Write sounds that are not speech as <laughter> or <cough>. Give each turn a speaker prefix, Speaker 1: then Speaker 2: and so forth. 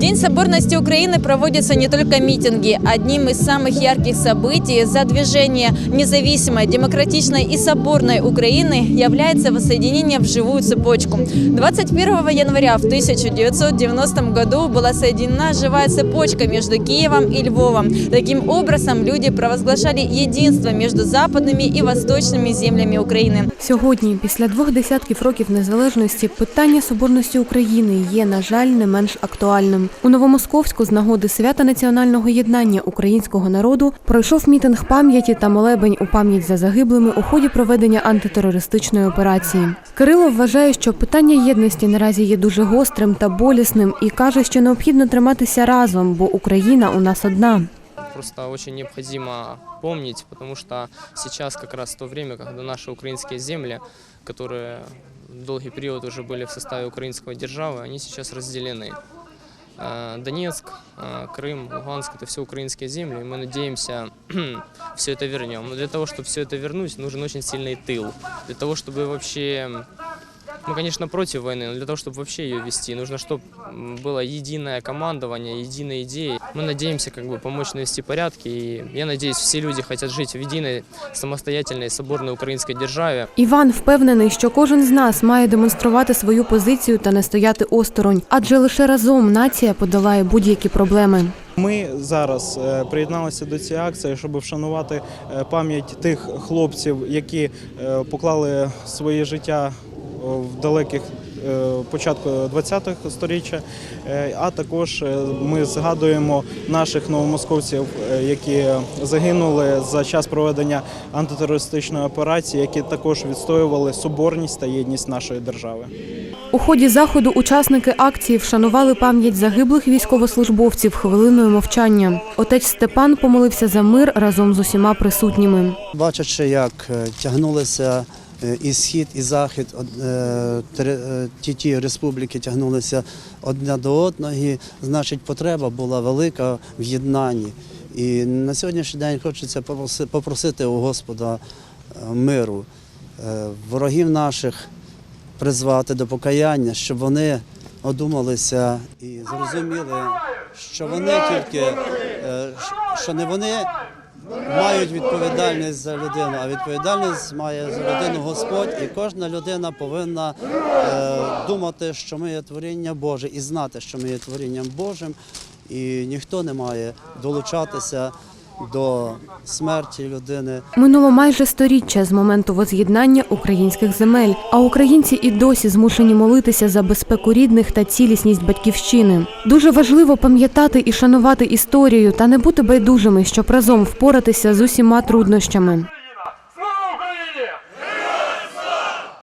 Speaker 1: День соборности Украины проводятся не только митинги. Одним из самых ярких событий за движение независимой, демократичной и соборной Украины является воссоединение в живую цепочку. 21 января в 1990 году была соединена живая цепочка между Киевом и Львовом. Таким образом, люди провозглашали единство между западными и восточными землями Украины.
Speaker 2: Сьогодні, після двох десятків років незалежності, питання соборності України є, на жаль, не менш актуальним. У Новомосковську з нагоди свята національного єднання українського народу пройшов мітинг пам'яті та молебень у пам'ять за загиблими у ході проведення антитерористичної операції. Кирило вважає, що питання єдності наразі є дуже гострим та болісним і каже, що необхідно триматися разом, бо Україна у нас одна.
Speaker 3: просто очень необходимо помнить, потому что сейчас как раз то время, когда наши украинские земли, которые долгий период уже были в составе украинской державы, они сейчас разделены. Э, Донецк, э, Крым, Луганск – это все украинские земли, и мы надеемся, <clears throat> все это вернем. Но для того, чтобы все это вернуть, нужен очень сильный тыл. Для того, чтобы вообще мы, конечно, против войны, но для того, чтобы вообще ее вести, нужно, чтобы было единое командование, единые идеи. Мы надеемся как бы помочь навести порядки, и я надеюсь, все люди хотят жить в единой, самостоятельной, соборной украинской державе.
Speaker 2: Іван впевнений, що кожен з нас має демонструвати свою позицію та не стояти осторонь, адже лише разом нація подолає будь-які проблеми.
Speaker 4: Ми зараз е, приєдналися до цієї акції, щоб вшанувати е, пам'ять тих хлопців, які е, поклали своє життя в далеких е, початку ХХ століття, Е, а також е, ми згадуємо наших новомосковців, які загинули за час проведення антитерористичної операції, які також відстоювали соборність та єдність нашої держави.
Speaker 2: У ході заходу учасники акції вшанували пам'ять загиблих військовослужбовців хвилиною мовчання. Отець Степан помолився за мир разом з усіма присутніми.
Speaker 5: Бачачи, як тягнулися і схід, і захід, е, е, ті республіки тягнулися одна до одної, значить, потреба була велика в єднанні. І на сьогоднішній день хочеться попроси- попросити у Господа е, миру, е, ворогів наших призвати до покаяння, щоб вони одумалися і зрозуміли, що вони тільки, е, що не вони мають відповідальність за людину, а відповідальність має за людину Господь, і кожна людина повинна е, думати, що ми є творіння Боже, і знати, що ми є творінням Божим, і ніхто не має долучатися до смерті людини.
Speaker 2: Минуло майже сторіччя з моменту воз'єднання українських земель, а українці і досі змушені молитися за безпеку рідних та цілісність батьківщини. Дуже важливо пам'ятати і шанувати історію та не бути байдужими, щоб разом впоратися з усіма труднощами.